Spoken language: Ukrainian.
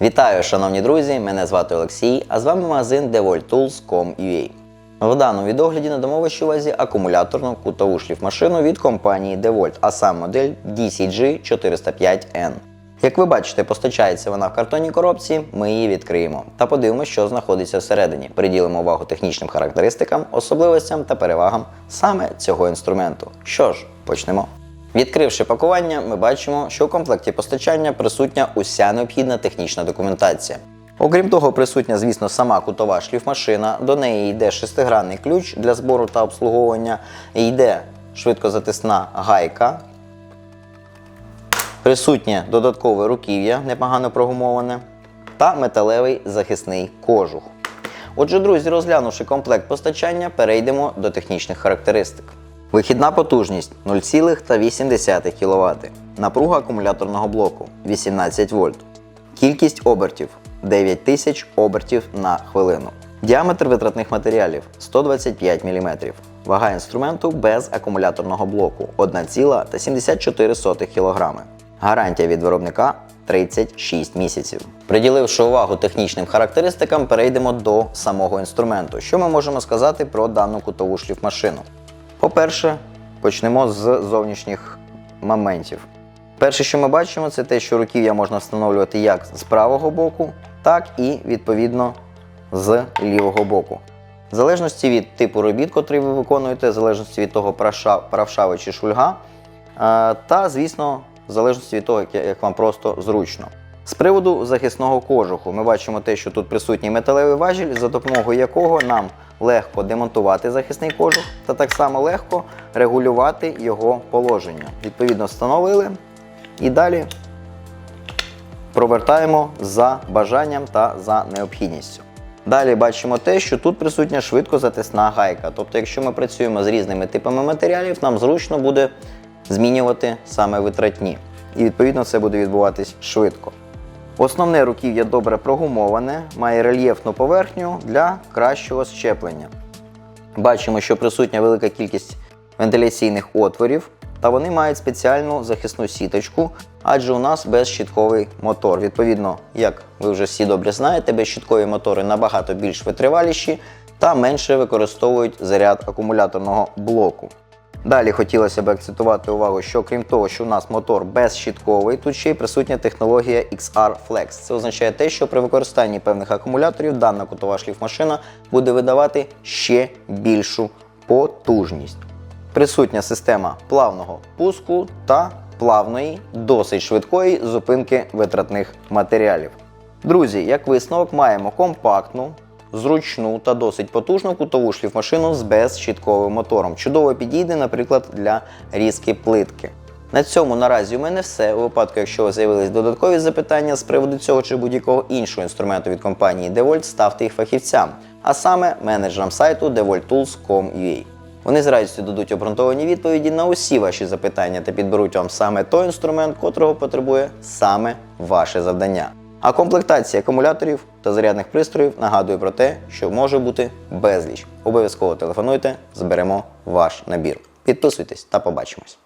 Вітаю, шановні друзі! Мене звати Олексій, а з вами магазин DevoltTools.com.ua. В даному відогляді надамо вашій увазі акумуляторну кутову шліфмашину від компанії DeWalt, а сам модель DCG405N. Як ви бачите, постачається вона в картонній коробці, ми її відкриємо та подивимося, що знаходиться всередині. Приділимо увагу технічним характеристикам, особливостям та перевагам саме цього інструменту. Що ж, почнемо. Відкривши пакування, ми бачимо, що у комплекті постачання присутня уся необхідна технічна документація. Окрім того, присутня, звісно, сама кутова шліфмашина, до неї йде шестигранний ключ для збору та обслуговування, йде швидкозатисна гайка, присутнє додаткове руків'я, непогано прогумоване, та металевий захисний кожух. Отже, друзі, розглянувши комплект постачання, перейдемо до технічних характеристик. Вихідна потужність 0,8 кВт. Напруга акумуляторного блоку 18 вольт. Кількість обертів 9000 обертів на хвилину. Діаметр витратних матеріалів 125 мм. Вага інструменту без акумуляторного блоку 1,74 кг. Гарантія від виробника 36 місяців. Приділивши увагу технічним характеристикам, перейдемо до самого інструменту. Що ми можемо сказати про дану кутову шліфмашину? По-перше, почнемо з зовнішніх моментів. Перше, що ми бачимо, це те, що руків'я можна встановлювати як з правого боку, так і відповідно з лівого боку. В залежності від типу робіт, котрий ви виконуєте, в залежності від того, правша, правша ви чи шульга, е, та, звісно, в залежності від того, як вам просто зручно. З приводу захисного кожуху ми бачимо те, що тут присутній металевий важіль, за допомогою якого нам легко демонтувати захисний кожух та так само легко регулювати його положення. Відповідно, встановили і далі провертаємо за бажанням та за необхідністю. Далі бачимо те, що тут присутня швидкозатисна гайка. Тобто, якщо ми працюємо з різними типами матеріалів, нам зручно буде змінювати саме витратні. І відповідно це буде відбуватись швидко. Основне руків'я добре прогумоване, має рельєфну поверхню для кращого щеплення. Бачимо, що присутня велика кількість вентиляційних отворів, та вони мають спеціальну захисну сіточку, адже у нас безщітковий мотор. Відповідно, як ви вже всі добре знаєте, безщіткові мотори набагато більш витриваліші та менше використовують заряд акумуляторного блоку. Далі хотілося б акцентувати увагу, що крім того, що у нас мотор безщітковий, тут ще й присутня технологія XR Flex. Це означає те, що при використанні певних акумуляторів дана кутова шліфмашина буде видавати ще більшу потужність. Присутня система плавного пуску та плавної, досить швидкої зупинки витратних матеріалів. Друзі, як висновок, маємо компактну, зручну та досить потужну кутову шліфмашину з безщітковим мотором. Чудово підійде, наприклад, для різки плитки. На цьому наразі у мене все. У випадку, якщо у вас з'явились додаткові запитання з приводу цього чи будь-якого іншого інструменту від компанії DeWalt, ставте їх фахівцям, а саме менеджерам сайту devolttools.com.ua. Вони з радістю дадуть обґрунтовані відповіді на усі ваші запитання та підберуть вам саме той інструмент, котрого потребує саме ваше завдання. А комплектація акумуляторів та зарядних пристроїв нагадую про те, що може бути безліч. Обов'язково телефонуйте, зберемо ваш набір. Підписуйтесь та побачимось.